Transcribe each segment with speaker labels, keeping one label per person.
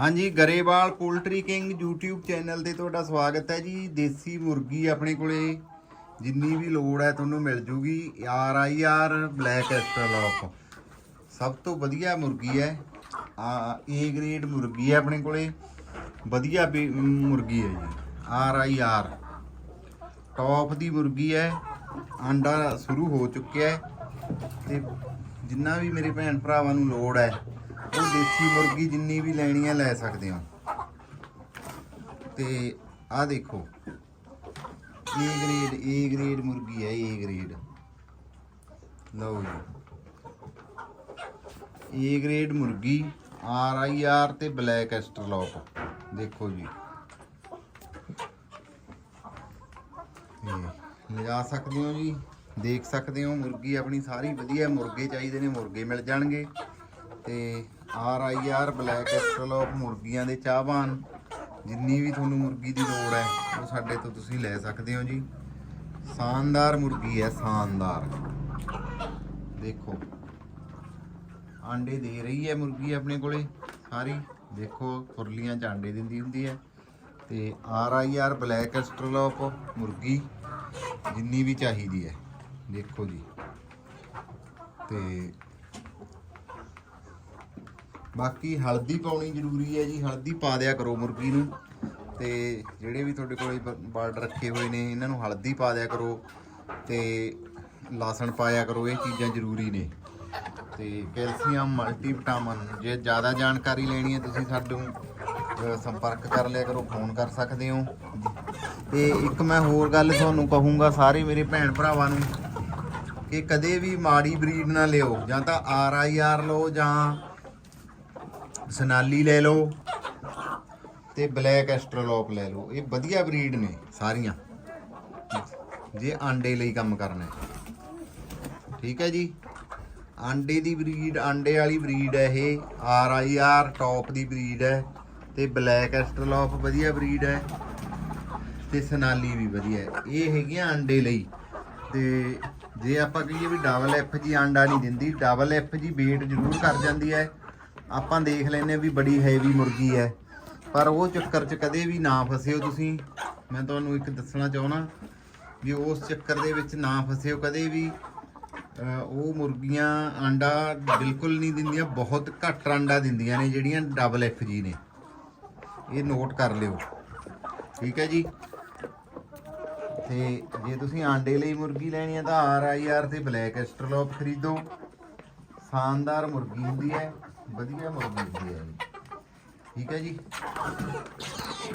Speaker 1: ਹਾਂਜੀ, Grewal poultry king YouTube channel ਤੇ ਤੁਹਾਡਾ ਸਵਾਗਤ ਹੈ ਜੀ। ਦੇਸੀ ਮੁਰਗੀ ਆਪਣੇ ਕੋਲੇ, ਜਿੰਨੀ ਵੀ ਲੋੜ ਹੈ ਤੁਹਾਨੂੰ ਮਿਲ ਜੂਗੀ। R I R black australorp ਸਭ ਤੋਂ ਵਧੀਆ ਮੁਰਗੀ ਹੈ। ਆ ਏ ਗ੍ਰੇਡ ਮੁਰਗੀ ਹੈ ਆਪਣੇ ਕੋਲੇ। ਵਧੀਆ ਵੀ- ਮੁਰਗੀ ਹੈ ਜੀ। ਆਰ ਆਈ ਆਰ ਟੌਪ ਦੀ ਮੁਰਗੀ ਹੈ। ਆਂਡਾ ਸ਼ੁਰੂ ਹੋ ਚੁੱਕਿਆ ਹੈ। ਤੇ ਜਿੰਨਾ ਵੀ ਮੇਰੇ ਭੈਣ ਭਰਾਵਾਂ ਨੂੰ ਲੋੜ ਹੈ ਉਹ ਦੇਸੀ ਮੁਰਗੀ ਜਿੰਨੀ ਵੀ ਲੈਣੀ ਹੈ ਲੈ ਸਕਦੇ ਹੋ ਤੇ ਆਹ ਦੇਖੋ। ਏ ਗ੍ਰੇਡ ਏ ਗ੍ਰੇਡ ਮੁਰਗੀ ਹੈ ਏ ਗ੍ਰੇਡ ਲਓ ਜੀ। ਏ ਗ੍ਰੇਡ ਮੁਰਗੀ ਆਰ ਆਈ ਆਰ ਤੇ ਬਲੈਕ ਐਸਟਰਲੋਪ ਦੇਖੋ ਜੀ। ਲਿਜਾ ਸਕਦੇ ਹੋ ਜੀ, ਦੇਖ ਸਕਦੇ ਹੋ। ਮੁਰਗੀ ਆਪਣੀ ਸਾਰੀ ਵਧੀਆ, ਮੁਰਗੇ ਚਾਹੀਦੇ ਨੇ, ਮੁਰਗੇ ਮਿਲ ਜਾਣਗੇ। ਤੇ R I R black australorp ਮੁਰਗੀਆਂ ਦੇ ਚਾਹਵਾਨ। ਜਿੰਨੀ ਵੀ ਤੁਹਾਨੂੰ ਮੁਰਗੀ ਦੀ ਲੋੜ ਹੈ, ਉਹ ਸਾਡੇ ਤੋਂ ਤੁਸੀਂ ਲੈ ਸਕਦੇ ਹੋ ਜੀ। ਸ਼ਾਨਦਾਰ ਮੁਰਗੀ ਹੈ, ਸ਼ਾਨਦਾਰ। ਦੇਖੋ। ਆਂਡੇ ਦੇ ਰਹੀ ਹੈ ਮੁਰਗੀ ਆਪਣੇ ਕੋਲੇ। ਸਾਰੀ। ਦੇਖੋ, ਖੁਰਲੀਆਂ ਚ ਆਂਡੇ ਦਿੰਦੀ ਹੁੰਦੀ ਹੈ। ਤੇ R I R black australorp ਮੁਰਗੀ, ਜਿੰਨੀ ਵੀ ਚਾਹੀਦੀ ਹੈ। ਦੇਖੋ ਜੀ। ਤੇ ਬਾਕੀ ਹਲਦੀ ਪਾਉਣੀ ਜ਼ਰੂਰੀ ਹੈ ਜੀ, ਹਲਦੀ ਪਾ ਦਿਆ ਕਰੋ ਮੁਰਗੀ ਨੂੰ। ਤੇ ਜਿਹੜੇ ਵੀ ਤੁਹਾਡੇ ਕੋਲੇ ਬਰਡ ਰੱਖੇ ਹੋਏ ਨੇ, ਇਹਨਾਂ ਨੂੰ ਹਲਦੀ ਪਾ ਦਿਆ ਕਰੋ ਤੇ ਲਸਣ ਪਾਇਆ ਕਰੋ, ਇਹ ਚੀਜ਼ਾਂ ਜ਼ਰੂਰੀ ਨੇ। ਤੇ ਕੈਲਸ਼ੀਅਮ, ਮਲਟੀਵਿਟਾਮਿਨ, ਜੇ ਜ਼ਿਆਦਾ ਜਾਣਕਾਰੀ ਲੈਣੀ ਹੈ ਤੁਸੀਂ ਸਾਡੇ ਸੰਪਰਕ ਕਰ ਲਿਆ ਕਰੋ, ਫੋਨ ਕਰ ਸਕਦੇ ਹੋ। ਤੇ ਇੱਕ ਮੈਂ ਹੋਰ ਗੱਲ ਤੁਹਾਨੂੰ ਕਹੂੰਗਾ ਸਾਰੇ ਮੇਰੇ ਭੈਣ ਭਰਾਵਾਂ ਨੂੰ, ਕਿ ਕਦੇ ਵੀ ਮਾੜੀ ਬਰੀਡ ਨਾ ਲਿਓ ਜਾਂ ਤਾਂ ਆਰ ਆਈ ਆਰ ਲਓ ਜਾਂ ਸਨਾਲੀ ਲੈ ਲਓ ਤੇ ਬਲੈਕ ਐਸਟਰਲੋਪ ਲੈ ਲਓ। ਇਹ ਵਧੀਆ ਬਰੀਡ ਨੇ ਸਾਰੀਆਂ। ਜੇ ਆਂਡੇ ਲਈ ਕੰਮ ਕਰਨਾ ਠੀਕ ਹੈ ਜੀ? ਆਂਡੇ ਦੀ ਬਰੀਡ, ਆਂਡੇ ਵਾਲੀ ਬਰੀਡ ਹੈ ਇਹ। ਆਰ ਆਈ ਆਰ ਟੌਪ ਦੀ ਬਰੀਡ ਹੈ ਤੇ ਬਲੈਕ ਐਸਟਰਲੋਪ ਵਧੀਆ ਬਰੀਡ ਹੈ ਤੇ ਸਨਾਲੀ ਵੀ ਵਧੀਆ ਹੈ। ਇਹ ਹੈਗੀਆਂ ਆਂਡੇ ਲਈ। ਤੇ ਜੇ ਆਪਾਂ ਕਹੀਏ ਵੀ ਡਬਲ ਐਫ ਜੀ ਆਂਡਾ ਨਹੀਂ ਦਿੰਦੀ ਡਬਲ ਐਫ ਜੀ weight ਜ਼ਰੂਰ ਕਰ ਜਾਂਦੀ ਹੈ। ਆਪਾਂ ਦੇਖ ਲੈਨੇ ਵੀ ਬੜੀ ਹੈਵੀ ਮੁਰਗੀ ਹੈ। ਪਰ ਉਹ ਚੱਕਰ 'ਚ ਕਦੇ ਵੀ ਨਾ ਫਸਿਓ ਤੁਸੀਂ। ਮੈਂ ਤੁਹਾਨੂੰ ਇੱਕ ਦੱਸਣਾ ਚਾਹਣਾ ਵੀ ਉਸ ਚੱਕਰ ਦੇ ਵਿੱਚ ਨਾ ਫਸਿਓ ਕਦੇ ਵੀ। ਉਹ ਮੁਰਗੀਆਂ ਆਂਡਾ ਬਿਲਕੁਲ ਨਹੀਂ ਦਿੰਦੀਆਂ, ਬਹੁਤ ਘੱਟ ਆਂਡਾ ਦਿੰਦੀਆਂ ਨੇ, ਜਿਹੜੀਆਂ ਡਬਲ ਐਫ ਜੀ ਨੇ। ਇਹ ਨੋਟ ਕਰ ਲਿਓ। ਠੀਕ ਹੈ ਜੀ? ਤੇ ਜੇ ਤੁਸੀਂ ਆਂਡੇ ਲਈ ਮੁਰਗੀ ਲੈਣੀ ਹੈ ਤਾਂ ਆਰ ਆਈ ਆਰ ਤੇ ਬਲੈਕ ਐਸਟਰਲੋਪ ਖਰੀਦੋ। ਸ਼ਾਨਦਾਰ ਮੁਰਗੀ ਹੁੰਦੀ ਹੈ। ਵਧੀਆ ਮੁਰਗੀ ਹੁੰਦੀ ਹੈ ਠੀਕ ਹੈ ਜੀ।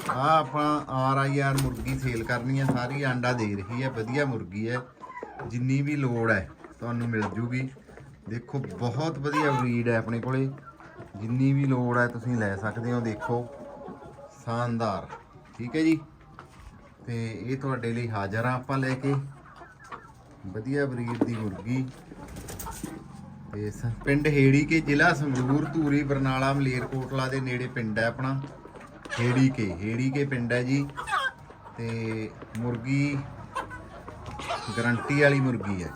Speaker 1: ਆ ਆਪਾਂ ਆਰ ਆਈ ਆਰ ਮੁਰਗੀ ਸੇਲ ਕਰਨੀ ਹੈ। ਸਾਰੀ ਆਂਡਾ ਦੇ ਰਹੀ ਹੈ। ਵਧੀਆ ਮੁਰਗੀ ਹੈ। ਜਿੰਨੀ ਵੀ ਲੋੜ ਹੈ, ਤੁਹਾਨੂੰ ਮਿਲ ਜੂਗੀ। ਦੇਖੋ, ਬਹੁਤ ਵਧੀਆ ਬਰੀਡ ਹੈ ਆਪਣੇ ਕੋਲੇ। ਜਿੰਨੀ ਵੀ ਲੋੜ ਹੈ, ਤੁਸੀਂ ਲੈ ਸਕਦੇ ਹੋ। ਦੇਖੋ, ਸ਼ਾਨਦਾਰ। ਠੀਕ ਹੈ ਜੀ। ਤੇ ਇਹ ਤੁਹਾਡੇ ਲਈ ਹਾਜ਼ਰ ਆ ਆਪਾਂ ਲੈ ਕੇ। ਵਧੀਆ ਬਰੀਡ ਦੀ ਮੁਰਗੀ। ਤੇ ਪਿੰਡ ਹੇੜੀ ਕੇ ਜ਼ਿਲ੍ਹਾ ਸੰਗਰੂਰ, ਧੂਰੀ, ਬਰਨਾਲਾ ਮਲੇਰਕੋਟਲਾ ਦੇ ਨੇੜੇ ਪਿੰਡ ਹੈ ਆਪਣਾ। ਹੇੜੀ ਕੇ ਹੇੜੀ ਕੇ ਪਿੰਡ ਹੈ ਜੀ। ਤੇ ਮੁਰਗੀ, ਗਰੰਟੀ ਵਾਲੀ ਮੁਰਗੀ ਹੈ।